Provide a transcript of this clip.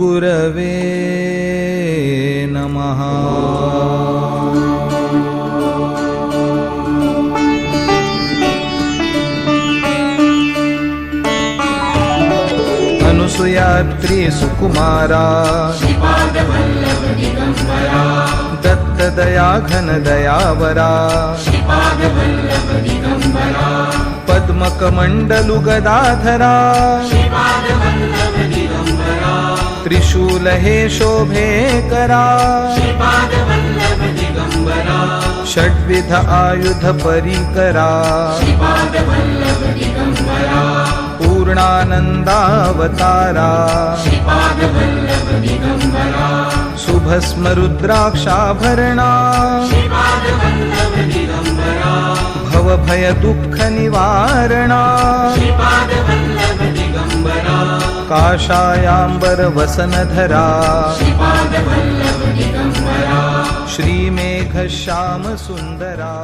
गुरवे नमः। अनुसुयात्री सुकुमारा दत्तदया घनदयावरा पद्मकमण्डलुगदाधरा त्रिशूलहे शोभे करा षड्विध आयुध परिकरा पूर्णानन्दावतारा। शुभस्मरुद्राक्षाभरणा। भवभयदुःखनिवारणा। आकाशायाम्बरवसनधरा। श्रीमेघश्यामसुन्दरा।